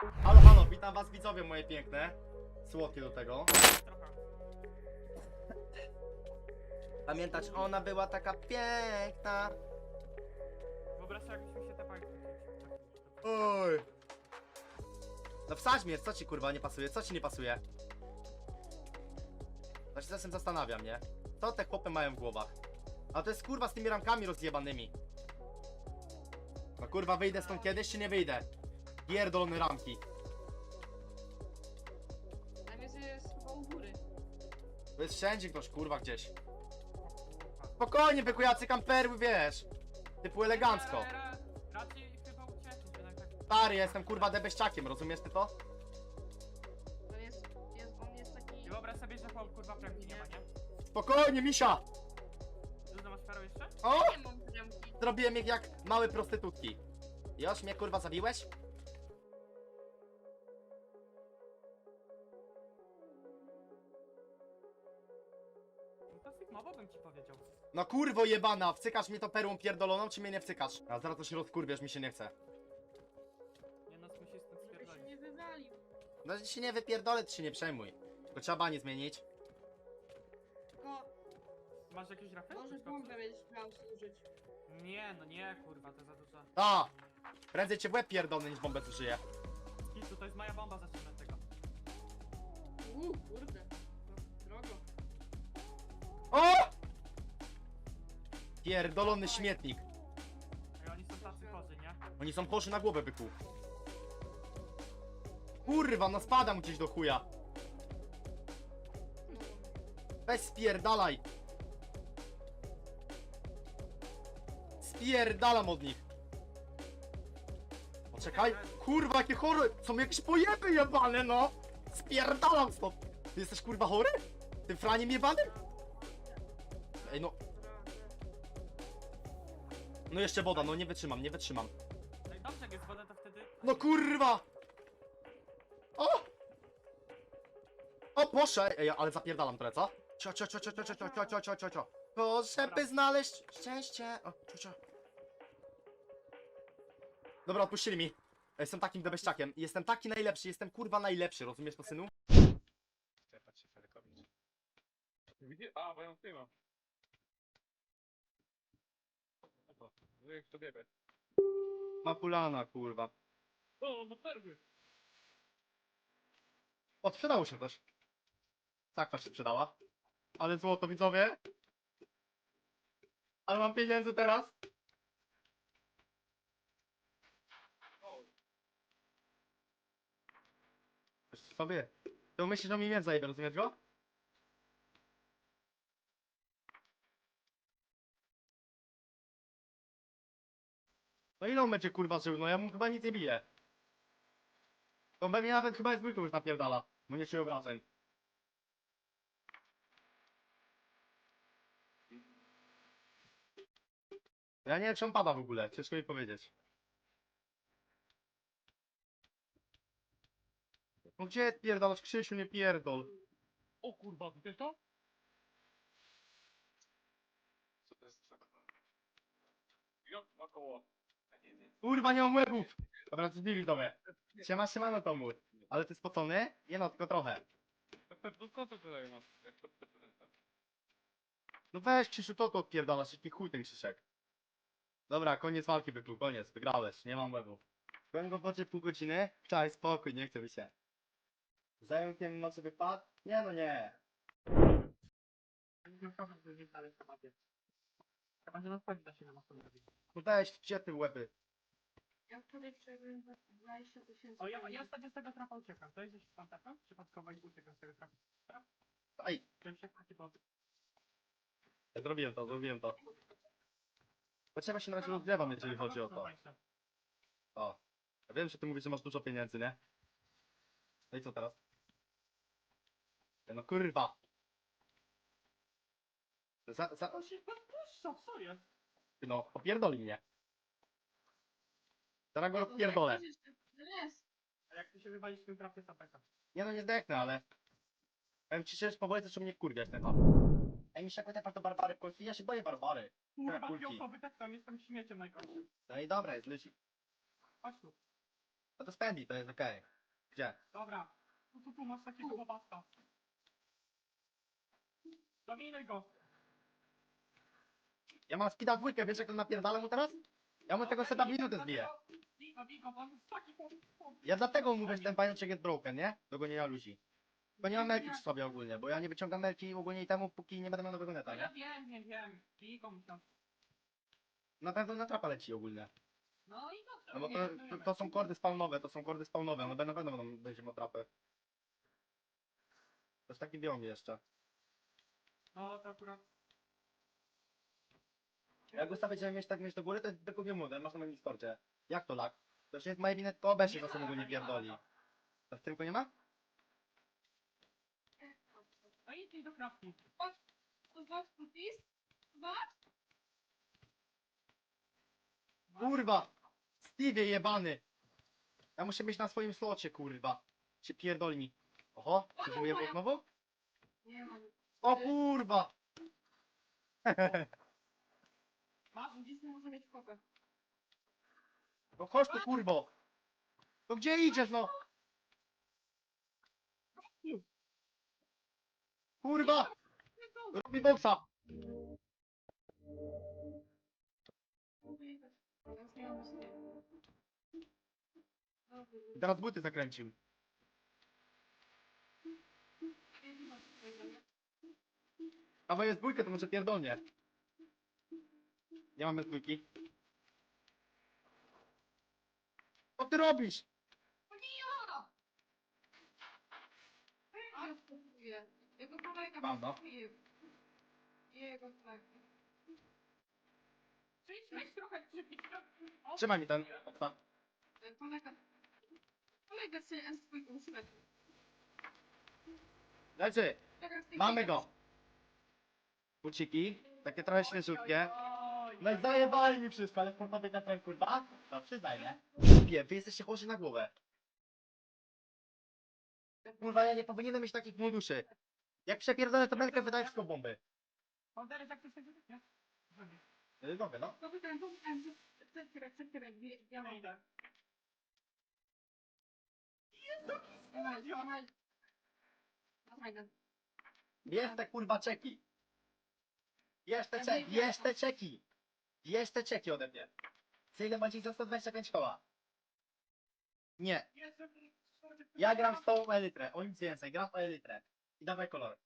Halo, halo, witam was widzowie moje piękne. Słodkie do tego. Pamiętać, ona była taka piękna. Wyobraź sobie, jakbyśmy się tepali. Oj. No wsadź mnie, co ci kurwa nie pasuje? Co ci nie pasuje? To się czasem zastanawiam, nie? Co te chłopy mają w głowach? A to jest kurwa z tymi ramkami rozjebanymi. No kurwa, wyjdę stąd kiedyś czy nie wyjdę? Pierdolone ramki. Tam jest, jest chyba u góry. To jest wszędzie ktoś, kurwa, gdzieś. Spokojnie, byku, jacy kamperły, wiesz. Typu elegancko. Ale ra- Raczej chyba uciekł, że tak. Stary, ja jestem kurwa debeściakiem, rozumiesz ty to? To jest, jest, on jest taki... I wyobraź sobie, że Paul kurwa premki nie ma, nie? Spokojnie, misia! Dużo masz jeszcze? O! Nie mam. Zrobiłem ich jak małe prostytutki. Już mnie kurwa zabiłeś? No Sigmowo bym ci powiedział. No kurwo jebana, wcykasz mnie to perłą pierdoloną, czy mnie nie wcykasz? A zaraz to się rozkurwiesz, mi się nie chce. Nie no, musi stąd Żeby się spierdolić. nie wywalił. No że się nie wypierdolę, ty się nie przejmuj. Tylko trzeba banie zmienić. Tylko Masz jakieś rafy? może bombę będziesz miał służyć. Nie, no nie, kurwa, to za dużo. A! Prędzej cię w łeb pierdolę niż bombę zużyję. Kicu, to jest moja bomba, zacznijmy od tego. Uuu, kurde. Pierdolony śmietnik. Ej, oni są tacy chorzy, nie? Oni są poszy na głowę, byku. Kurwa, no spadam gdzieś do chuja. Weź spierdalaj. Spierdalam od nich. Poczekaj. Kurwa, jakie chory. Są jakieś pojeby jebane, no. Spierdalam stąd. Ty jesteś kurwa chory? Tym franiem jebanym? Ej, no. No jeszcze woda, no nie wytrzymam, nie wytrzymam. No i dobrze, jak jest woda, to wtedy... No kurwa! O! O, proszę! Ej, ale zapierdalam trochę, co? Cio, cio, cio, cio, cio, cio, cio, cio, cio, cio, cio. To żeby Dobra. znaleźć szczęście. O, cio, cio. Dobra, odpuścili mi. Jestem takim debeściakiem. Jestem taki najlepszy, jestem kurwa najlepszy, rozumiesz to, synu? Czepać się Felekowicz. Widzisz? A, bo ja mam. No jak to biegać. Mapulana, kurwa. O, no perły! O, sprzedało się też. Sakwa się sprzedała. Ale złoto, widzowie. Ale mam pieniędzy teraz. Wiesz sobie. To myślisz, że mi więcej rozumiesz go? No ile on będzie kurwa żył? No ja mu chyba nic nie bije. To we mnie nawet chyba jest zwykły już napierdala. Bo nie czuję obrażeń. Ja nie wiem czy on pada w ogóle, ciężko mi powiedzieć. No gdzie pierdolasz Krzysiu, nie pierdol. O kurwa, widzisz to? Co to jest za Jak ma koło? Kurwa nie mam łebów! Dobra, zbili do mnie. Siema, siemano Tomu. Ale ty spocony? Nie no, tylko trochę. No co to tutaj ma? No weź Krzysiu, to to odpierdalasz, jaki chuj ten Krzysiek. Dobra, koniec walki wykluł, koniec, wygrałeś, nie mam łebów. Byłem go w pół godziny? Czaj, spokój, nie chcę mi się. Zająkiem nocy wypadł? Nie no nie. Chyba, że na da się na mocno robić. No weź, gdzie ty łeby? Ja wczoraj przebyłem 20 tysięcy. O, ja, ja ostatnio z tego trapa uciekam. To jest gdzieś tam trapa? Przypadkowo i uciekam z tego trapa. Aj, Wiem się taki bo... ja zrobiłem to, zrobiłem to. Potrzeba się na razie rozgrzewam, jeżeli chodzi o to. O. Ja wiem, że ty mówisz, że masz dużo pieniędzy, nie? No i co teraz? No kurwa. Za, za, To się podpuszcza, co jest? no, popierdoli mnie. Zaraz go odpierdolę. Jest. A jak ty się wywalisz w tym trafie sapeka? Nie no, nie zdechnę, ale... Powiem ci szczerze, powoli zaczął mnie kurwiać ten Ej, mi się te to Barbary w końcu, ja się boję Barbary. Kurwa, kulki. tak tam jestem śmieciem najgorszym. No i dobra, jest ludzi. Chodź tu. No to spendi, to jest okej. Gdzie? Dobra. No tu, tu masz takiego bobaska. Dominuj go. Ja mam speeda dwójkę, wiesz jak to napierdalę mu teraz? Ja mu tego seta w minutę zbiję. Bigo, bigo, bo on jest taki chłop. Ja dlatego mówię, że ten pajączek jest broken, nie? Do gonienia ludzi. Bo nie mam melki przy sobie ogólnie, bo ja nie wyciągam melki ogólnie i temu, póki nie będę miał nowego neta, Ja nie? wiem, wiem, wiem. Bigo mi tam. Na pewno na trapa leci ogólnie. No i dobrze. No bo nie to, żartujemy. to, to są kordy spawnowe, to są kordy spawnowe, no na pewno będą, będziemy trapy. To jest taki biom jeszcze. No to akurat. Jak ustawię, żeby mieć tak mieć do góry, to jest tylko biomu, masz na moim Discordzie. Jak to lag? To już jest moje winy, to obecnie to sobie go nie pierdoli. To w tylko nie ma? No idź idź do. Zobacz. Kurwa! Stevie jebany! Ja muszę być na swoim slocie, kurwa. Się pierdoli mi. Oho, przeżyję go znowu? Nie mam. O kurwa! Masz? Nie może mieć kopę. No chodź tu kurwo! No gdzie idziesz no? Kurwa! Robi boksa! Dobry. Teraz buty zakręcił. Bo jest dwójka, to może pierdolnie. Nie mamy dwójki. Co ty robisz? Jego kolega Mam, kupuje. Jego kolega. Czyli weź trochę krzypić. Trzymaj mi ten. E, Kolega. Kolega się z twój uśmiech. Leży! Mamy go! Buciki, takie trochę świeżutkie. Oj, No i zajebali mi wszystko, ale kurwa na ten kurwa? No przyznaj, nie? Wie, wy jesteście chorzy na głowę. Kurwa, ja nie powinienem mieć takich funduszy. Jak przepierdolę to belkę, wydaję wszystko bomby. Podery tak to sobie nie? Yy, Dobry, no. No wygrałem, wygrałem. Cekierek, cekierek, ja Ja idę. Dawaj, dawaj. Dawaj, dawaj. Bierz te kurwa czeki. Bierz te czeki, bierz te czeki. Bierz te czeki ode mnie. Ile macie za 125 koła? Nie, ja gram z tą elitrę, o nic więcej, gram o elitrę. I dawaj kolor.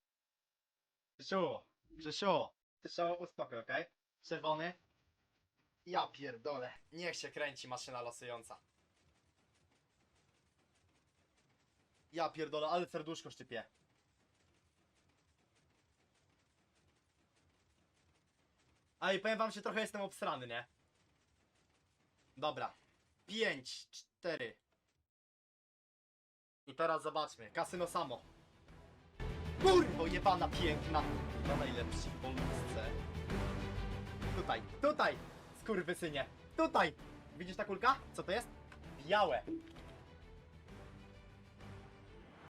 Grzesiu, ty trzeba uspokój, okej? Czerwony. Ja pierdolę, niech się kręci maszyna losująca. Ja pierdolę, ale serduszko szczypie. A i powiem wam, że trochę jestem obsrany, nie? Dobra. 5, 4. I teraz zobaczmy. Kasyno samo. Kurwo jebana piękna. Na najlepszej Polsce. Tutaj, tutaj! Skurwysynie. Tutaj! Widzisz ta kulka? Co to jest? Białe.